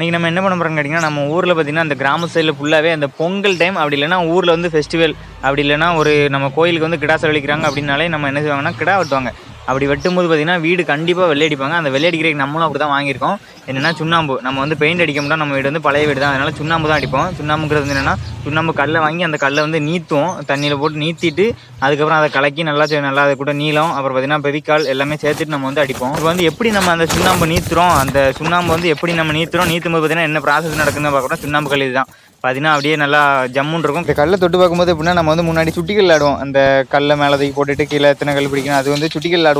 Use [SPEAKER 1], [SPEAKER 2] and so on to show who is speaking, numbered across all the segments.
[SPEAKER 1] இன்றைக்கி நம்ம என்ன பண்ண போகிறோம்னு கேட்டிங்கன்னா நம்ம ஊரில் பார்த்திங்கன்னா அந்த கிராம சைடில் ஃபுல்லாகவே அந்த பொங்கல் டைம் அப்படி இல்லைனா ஊரில் வந்து ஃபெஸ்டிவல் அப்படி இல்லைன்னா ஒரு நம்ம கோயிலுக்கு வந்து கிடா செலவழிக்கிறாங்க அப்படின்னாலே நம்ம என்ன செய்வாங்கன்னா கிடா வெட்டுவாங்க. அப்படி வெட்டும்போது பார்த்திங்கன்னா வீடு கண்டிப்பாக வெள்ளையடிப்பாங்க அந்த வெள்ளையடிக்கிறதுக்கு நம்மளும் அப்படி தான் வாங்கியிருக்கோம். என்னென்னா சுண்ணாம்பு. நம்ம வந்து பெயிண்ட் அடிக்க முடியாது நம்ம வீடு வந்து பழைய வீடு தான். அதனால் சுண்ணாம்பு தான் அடிப்போம். சுண்ணாம்புங்கிறது வந்து என்னென்னா சுண்ணாம்பு கல்லை வாங்கி அந்த கல்லை வந்து நீத்துவோம். தண்ணியில் போட்டு நீத்திட்டு அதுக்கப்புறம் அதை கலக்கி நல்லா நல்லா அது கூட நீளம் அப்புறம் பார்த்திங்கன்னா பெவிக்கால் எல்லாமே சேர்த்துட்டு நம்ம வந்து அடிப்போம். இப்போ வந்து எப்படி நம்ம அந்த சுண்ணாம்பு நீத்துறோம்? அந்த சுண்ணாம்பு வந்து எப்படி நம்ம நீத்துறோம்? நீத்தும் போது பார்த்திங்கன்னா என்ன ப்ராசஸ் நடக்குதுன்னு பார்க்குறோம். சுண்ணாம்பு கல் இதுதான். பார்த்தீங்கன்னா அப்படியே நல்லா ஜம்முன்னு இருக்கும். இந்த கல்லை தொட்டு பார்க்கும்போது எப்படின்னா நம்ம வந்து முன்னாடி சுட்டிகள் விளாடுவோம் அந்த கல்லை மேலே தூக்கி போட்டுட்டு கீழே எத்தனை கல் பிடிக்கணும் அது வந்து சுட்டிகள் விளாடுவோம்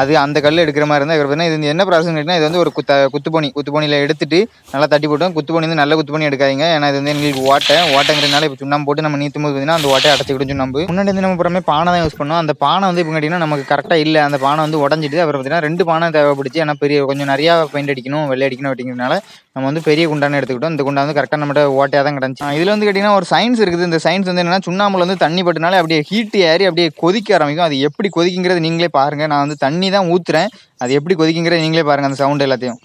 [SPEAKER 1] அது அந்த கல் எடுக்கிற மாதிரி இருந்தால் பார்த்தீங்கன்னா இது என்ன ப்ராசஸ் கேட்டிங்கன்னா இது வந்து ஒரு குத்த குத்துப்பணி குத்துப்பணியில் எடுத்துட்டு நல்லா தட்டி போட்டோம் குத்துப்பணி வந்து நல்ல குத்துப்பணி எடுக்காதீங்க. ஏன்னா இது வந்து எங்களுக்கு ஓட்டை ஓட்டைங்கிறதுனால இப்போ சுண்ணாம்பு போட்டு நம்ம நீத்தும் போது பார்த்தீங்கன்னா அந்த ஓட்டை அடைச்சிக்கிட்டு சுண்ணாம்பு. முன்னாடி வந்து நம்ம புறமே பானை தான் யூஸ் பண்ணோம். அந்த பானை வந்து இப்போ கேட்டிங்கன்னா நமக்கு கரெக்டாக இல்லை. அந்த பானை வந்து உடஞ்சிட்டு அப்புறம் பார்த்தீங்கன்னா ரெண்டு பானை தேவைப்படுச்சு. ஏன்னா பெரிய கொஞ்சம் நிறையா பெயிண்ட் அடிக்கணும் வெள்ளை அடிக்கணும் அப்படிங்கிறதுனால நம்ம வந்து பெரிய குண்டான எடுத்துக்கிட்டோம். இந்த குண்டா வந்து கரெக்டாக நம்மகிட்ட ஓட்டையாக தான் கிடந்துச்சு. இதில் வந்து கேட்டிங்கன்னா ஒரு சயின்ஸ் இருக்குது. இந்த சயின்ஸ் வந்து என்னன்னா சுண்ணாம்புல வந்து தண்ணி பட்டுனாலே அப்படியே ஹீட் ஏறி அப்படியே கொதிக்க ஆரம்பிக்கும். அது எப்படி கொதிக்குங்கிறது நீங்களே பாருங்கள் நான் வந்து தண்ணி தான் ஊற்றுறேன் அது எப்படி கொதிக்குங்கிறது நீங்களே பாருங்கள் அந்த சவுண்ட் எல்லாத்தையும்.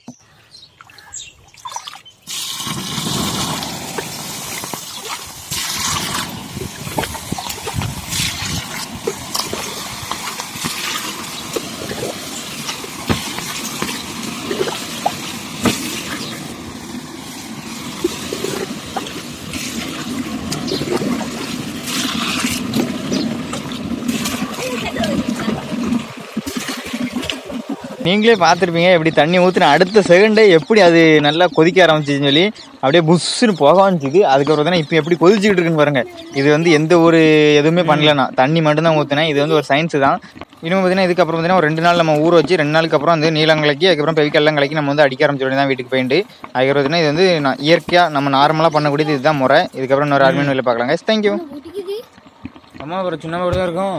[SPEAKER 1] நீங்களே பார்த்துருப்பீங்க எப்படி தண்ணி ஊற்றின அடுத்த செகண்டே எப்படி அது நல்லா கொதிக்க ஆரம்பிச்சிச்சுன்னு சொல்லி அப்படியே புஷ்ஷுன்னு போக ஆரம்பிச்சிது அதுக்கப்புறம் தானே இப்போ எப்படி கொதிச்சுக்கிட்டு இருக்குன்னு பாருங்க. இது வந்து எந்த ஒரு எதுவுமே பண்ணலண்ணா. தண்ணி மட்டும்தான் ஊற்றினேன் இது வந்து ஒரு சயின்ஸ் தான். இன்னும் பார்த்தீங்கன்னா இதுக்கப்புறம் பார்த்தீங்கன்னா ஒரு ரெண்டு நாள் நம்ம ஊற வச்சு ரெண்டு நாளுக்கு அப்புறம் வந்து நீளம் கலக்கி அதுக்கப்புறம் பெவிக்கல்லாம் கலக்கி நம்ம வந்து அடிக்க ஆரம்பிச்ச தான் வீட்டுக்கு போயிட்டு. அதுக்கப்புறம் பார்த்தீங்கன்னா இது வந்து நான் இயற்கையாக நம்ம நார்மலாக பண்ணக்கூடியது இதுதான் முறை. இதுக்கப்புறம் இன்னொரு அருமையான வேலை பார்க்கலாங்க. தேங்க்யூ அம்மா ஒரு சின்ன தான் இருக்கும்.